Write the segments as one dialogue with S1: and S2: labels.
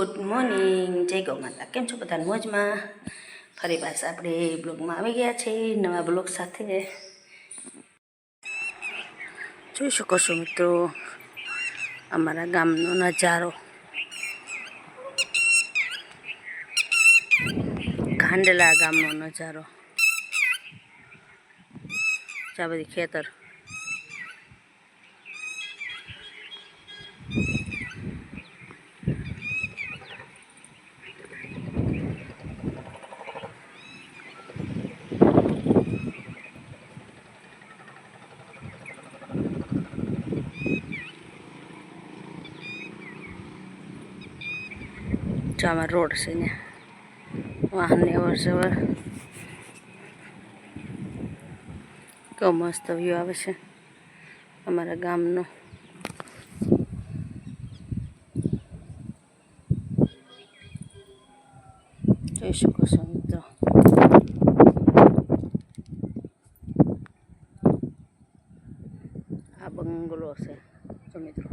S1: Good morning જય ગૌ માતા કેમ છો બધા મોજમાં? ફરી પાછા આપણે બ્લોગમાં આવી ગયા છે, નવા બ્લોગ સાથે. જોઈ શકો છો મિત્રો, અમારા ગામનો નજારો. ખાંડલા ગામનો નજારો. આ બધી ખેતર. જો રોડ છે ને. વાહનની અવર જવર. કેવો મસ્ત વ્યૂ આવે છે અમારા ગામનો. જોઈ શકો છો મિત્રો આ બંગલો છે જો મિત્રો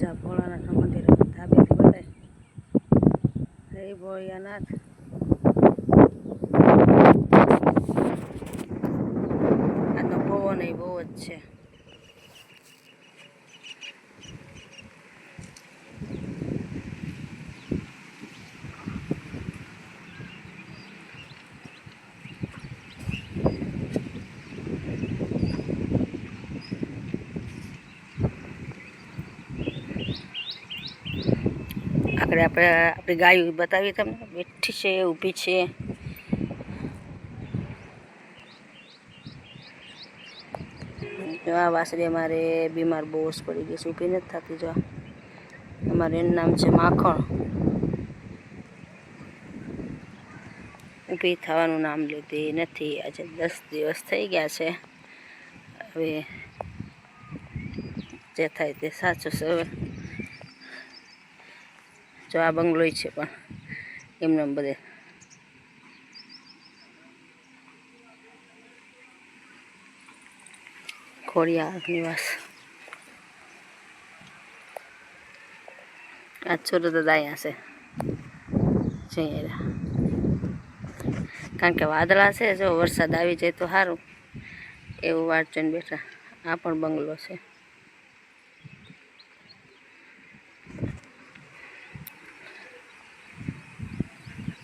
S1: જા ભોળાનાથનું મંદિર ધાબેથી બતાય હે ભોળિયાનાથ આ તો પવન એ બહુ જ છે આગળ આપણે આપણી ગાય બતાવીએ તમને. બેઠી છે, ઊભી છે. આ વાસળી અમારે બીમાર બહુ જ પડી ગઈ છે, ઊભી નથી થતી જો. અમારે એનું નામ છે માખણ. ઊભી થવાનું નામ લીધી નથી. આજે દસ દિવસ થઈ ગયા છે. હવે જે થાય તે સાચું છે. જો આ બંગલો છે પણ. એમને બધે. ખોડિયાર નિવાસ. આ છોરો તો છે. જઈ કારણ કે વાદળા છે, જો વરસાદ આવી જાય તો સારું. એવું જોઈને બેઠા. આ પણ બંગલો છે.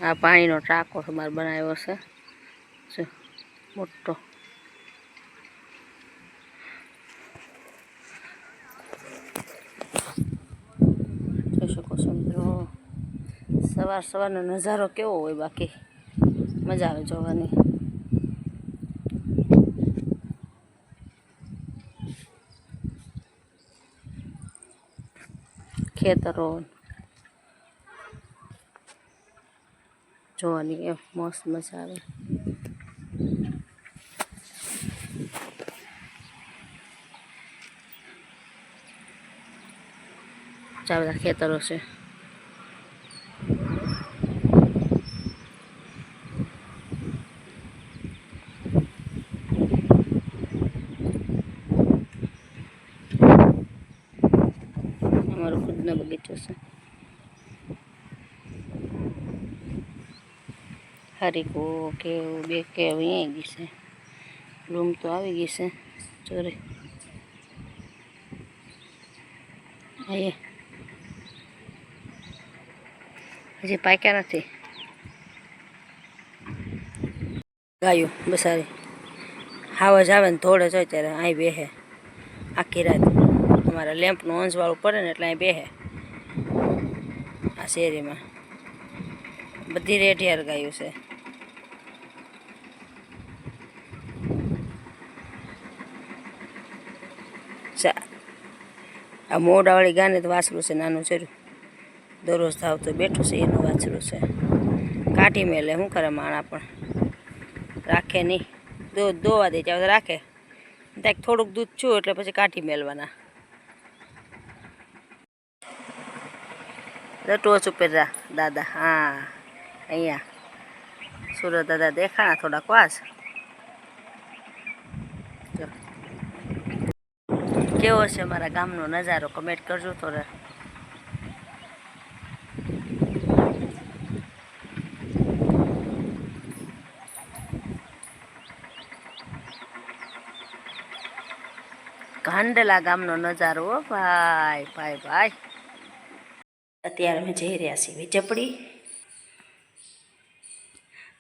S1: આ પાણીનો ટાંકો અમારે બનાવ્યો છે. મોટો. જોઈ શકો છો સવાર સવારનો નજારો કેવો હોય બાકી? મજા આવે જોવાની. ખેતરો જોવાની એ મસ્ત મજા આવે. બધા ખેતરો છે. અમારો ખુદનો બગીચો છે. હરીકો કેવું બે કેવું અહીંયા ગઈ છે. રૂમ તો આવી ગઈ છે. ચોરી. અહીંયા હજી પાક્યા નથી. ગાયો બસારી. હાવજ આવે ને ધોળે જ હોય ત્યારે અહીં બેહે. આખી રાત. અમારા લેમ્પનું અંજવાળું પડે ને એટલે અહીં બેહે. આ શેરીમાં. બધી રેઢિયાર ગાયું છે. આ મોડાવાળી ગાને તો વાસરું છે, નાનું છે. દરરોજ થાવતો બેઠું છે, એનું વાછરું છે. કાઢી મેલે, શું કરે માણા પણ? રાખે નહીં. દૂધ દોવા દે ત્યાં રાખે. ત્યાં થોડુંક દૂધ છું, એટલે પછી કાઢી મેલવાના. ટોચ ઉપર દાદા, હા, અહીંયા. સુરત દાદા દેખાણા થોડાક, વાસ જો. કેવો છે મારા ગામનો નજારો? કમેન્ટ કરજો થોડા. ગાંડલા ગામનો નજારો ભાઈ ભાઈ ભાઈ. અત્યારે અમે જઈ રહ્યા છીએ વીજપડી.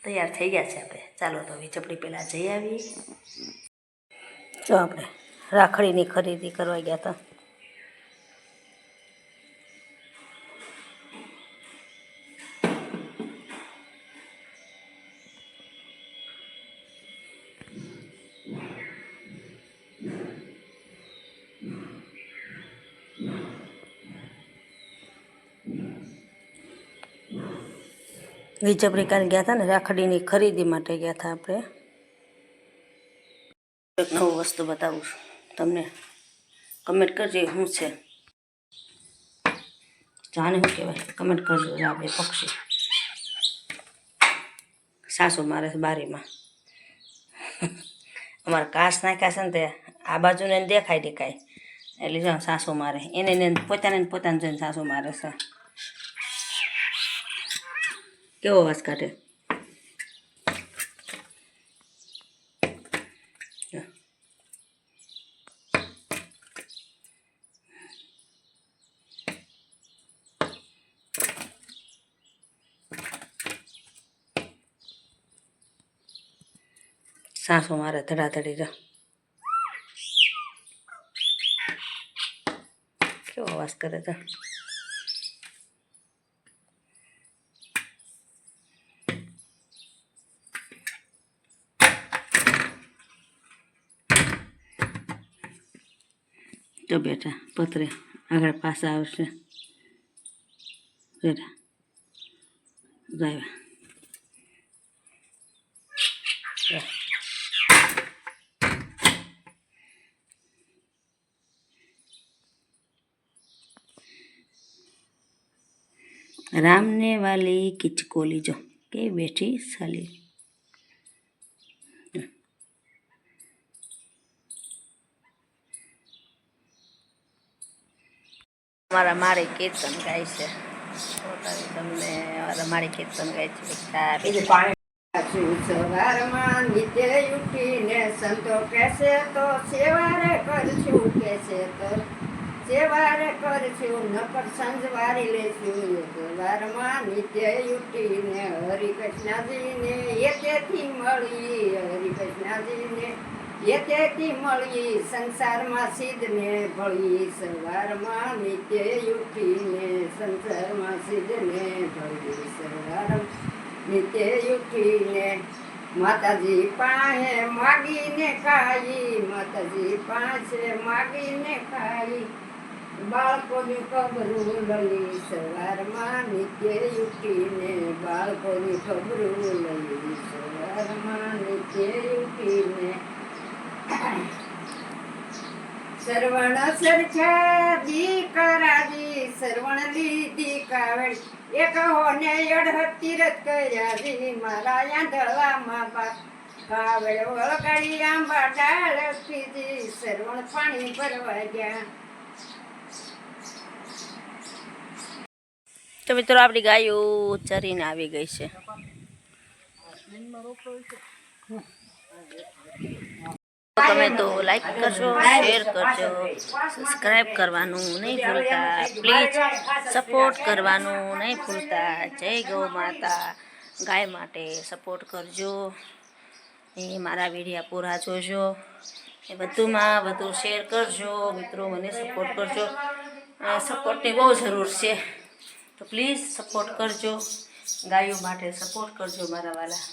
S1: તૈયાર થઈ ગયા છે આપણે. ચાલો તો વીજપડી પહેલાં જઈ આવીએ. જો આપણે રાખડીની ખરીદી કરવા ગયા હતા. વીજપડી કાલે ગયા હતા ને, રાખડીની ખરીદી માટે ગયા હતા આપણે. એક નવું વસ્તુ બતાવું છું. તમને કમેન્ટ કરજો એ શું છે. જાણે શું કહેવાય. કમેન્ટ કરજો આ બે પક્ષી. સાસુ મારે બારીમાં. અમારે કાચ નાખ્યા છે ને તે આ બાજુને દેખાય દેખાય. એટલે જો સાસુ મારે. એને ને પોતાને પોતાને જોઈને સાસુ મારે છે. કેવો અવાજ કાઢે જો. સાસુ મારે ધડાધડી જો કેવો અવાજ કરે છે? જો બેટા પતરે આગળ પાછા આવશે. બેટા જાય રામને વાલી કિચકોલી જો કે બેઠી સાલી. મારા મારે કીર્તન ગાય છે. તમને મારા મારે કીર્તન ગાય છે. બેટા બીજું પાણી
S2: સવારમાં નીચે ઉઠીને સંતો કહેશે તો સેવારે કરશું કહેશે તો. સેવારે કરશું નકર સંજવારી લેશું સવારમાં નિત્ય ઉઠીને હરિકૃષ્ણજીને એકેથી મળી, હરિકૃષ્ણજીને એકેથી મળી, સંસારમાં સિદ્ધને ભળી, સવારમાં નિત્ય ઉઠીને સંસારમાં સિદ્ધને ભળી, સવારમાં નિત્ય ઉઠીને માતાજી પાસે માગીને ખાઈ, માતાજી પાસે માગીને ખાઈ. બાળકોની ખબરું લઈ સવારમાં નીચે ઉઠીને બાળકોની ખબરું લઈ સવારમાં નીચે ઉઠીને સરવણ સરખા દીકરાજી સરવણ લીધી કાવડ એક હોને અડહતી રત કર્યા જી મારા આંધળામાં બા કાવડ વળગાડી આંબા ડાળ પીધી, સરવણ પાણી ભરવા ગયા.
S1: તો મિત્રો આપણી ગાયો ચરીને આવી ગઈ છે. તમે તો લાઈક કરજો શેર કરજો સબસ્ક્રાઈબ કરવાનું નહીં ભૂલતા પ્લીઝ સપોર્ટ કરવાનું નહીં ભૂલતા. જય ગૌ માતા, ગાય માટે સપોર્ટ કરજો. એ મારા વિડીયા પૂરા જોજો. એ વધુમાં વધુ શેર કરજો. મિત્રો મને સપોર્ટ કરજો. સપોર્ટની બહુ જરૂર છે. તો પ્લીઝ સપોર્ટ કરજો. ગાયો માટે સપોર્ટ કરજો મારા વાલા.